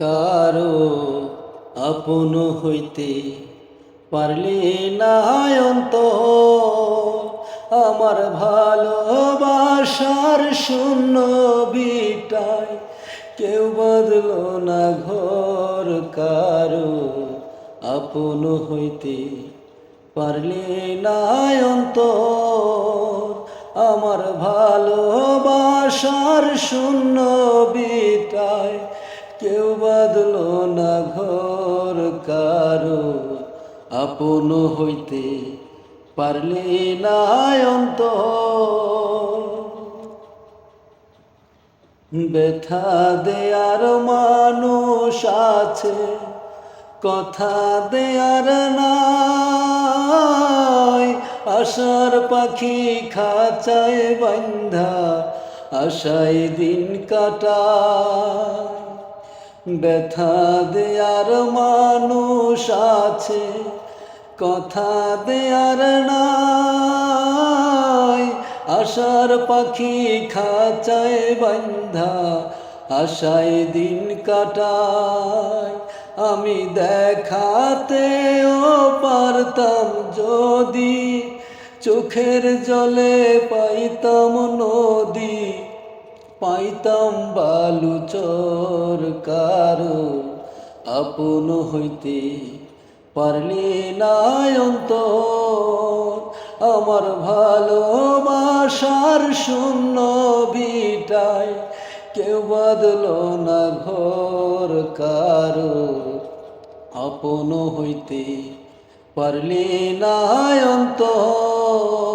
কারও আপন হইতে পারলে না অন্ত আমার ভালোবাসার শূন্য বিটায় কেউ বদল না ঘর। কারও আপন হইতে পারলে না অন্তর। আমার ভালোবাসার শূন্য বিটায় কারও আপন হইতে পারলে না ব্যথা দেয়ার মানুষ আছে, কথা দেয়ার নাই। আশার পাখি খাঁচায় বান্ধা, আশায় দিন কাটায়। ব্যথা দেয়ার মানুষ আছে, কথা দেয়ার নাই। আশার পাখি খাঁচায় বান্ধা, আশায় দিন কাটায়। আমি দেখাতেও পারতাম যদি, চোখের জলে পাইতাম নদী। পাইতাম বালু চর কারও, আপন হইতে পারলে নায়ন্ত আমার ভালোবাসার শূন্য বিটায় কেউ বদল না ঘর কারও, আপন হইতে পারলে না অন্তর।